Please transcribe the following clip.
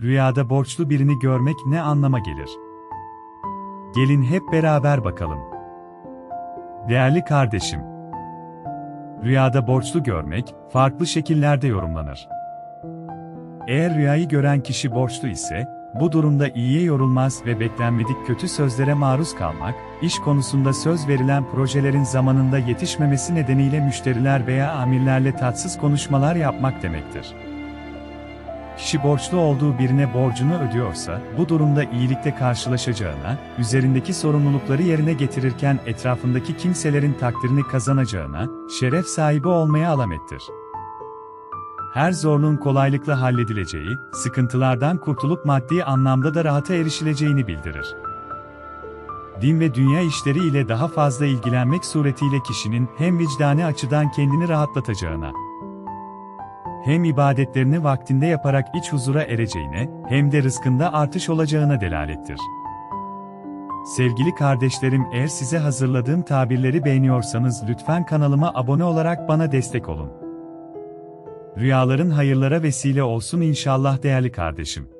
Rüyada borçlu birini görmek ne anlama gelir? Gelin hep beraber bakalım. Değerli kardeşim, rüyada borçlu görmek farklı şekillerde yorumlanır. Eğer rüyayı gören kişi borçlu ise, bu durumda iyiye yorulmaz ve beklenmedik kötü sözlere maruz kalmak, iş konusunda söz verilen projelerin zamanında yetişmemesi nedeniyle müşteriler veya amirlerle tatsız konuşmalar yapmak demektir. Kişi borçlu olduğu birine borcunu ödüyorsa, bu durumda iyilikle karşılaşacağına, üzerindeki sorumlulukları yerine getirirken etrafındaki kimselerin takdirini kazanacağına, şeref sahibi olmaya alamettir. Her zorluğun kolaylıkla halledileceği, sıkıntılardan kurtulup maddi anlamda da rahata erişileceğini bildirir. Din ve dünya işleri ile daha fazla ilgilenmek suretiyle kişinin hem vicdani açıdan kendini rahatlatacağına, hem ibadetlerini vaktinde yaparak iç huzura ereceğine, hem de rızkında artış olacağına delalettir. Sevgili kardeşlerim eğer size hazırladığım tabirleri beğeniyorsanız lütfen kanalıma abone olarak bana destek olun. Rüyaların hayırlara vesile olsun inşallah değerli kardeşim.